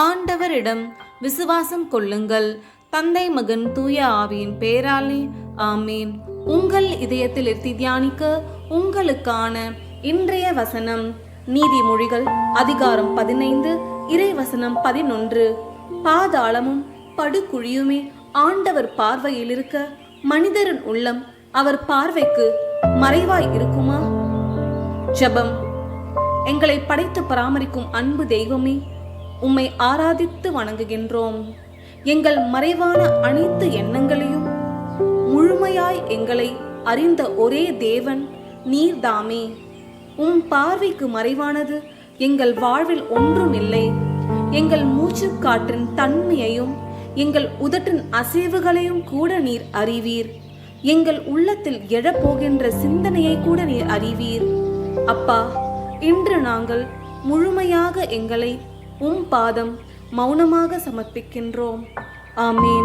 ஆண்டவரிடம் விசுவாசம் கொள்ளுங்கள். தந்தை மகன் தூய ஆவியின் பேராலே ஆமீன். உங்கள் இதயத்தில் இருத்தி தியானிக்க உங்களுக்கான இன்றைய வசனம் நீதிமொழிகள் அதிகாரம் பதினைந்து இறை வசனம் பதினொன்று. பாதாளமும் படுகுழியுமே ஆண்டவர் பார்வையில் இருக்க மனிதரின் உள்ளம் அவர் பார்வைக்கு மறைவாய் இருக்குமா? ஜெபம். எங்களை படைத்து பராமரிக்கும் அன்பு தெய்வமே உம்மை ஆராதித்து வணங்குகின்றோம். எங்கள் மறைவான அனைத்து எண்ணங்களையும் முழுமையாய் எங்களை அறிந்த ஒரே தேவன் நீர்தாமே. உம் பார்வைக்கு மறைவானது எங்கள் வாழ்வில் ஒன்றும் இல்லை. எங்கள் மூச்சு காற்றின் தன்மையையும் எங்கள் உதட்டின் அசைவுகளையும் கூட நீர் அறிவீர். எங்கள் உள்ளத்தில் எழப்போகின்ற சிந்தனையை கூட நீர் அறிவீர். அப்பா இன்று நாங்கள் முழுமையாக எங்களை உம் பாதம் மௌனமாக சமர்ப்பிக்கின்றோம். ஆமீன்.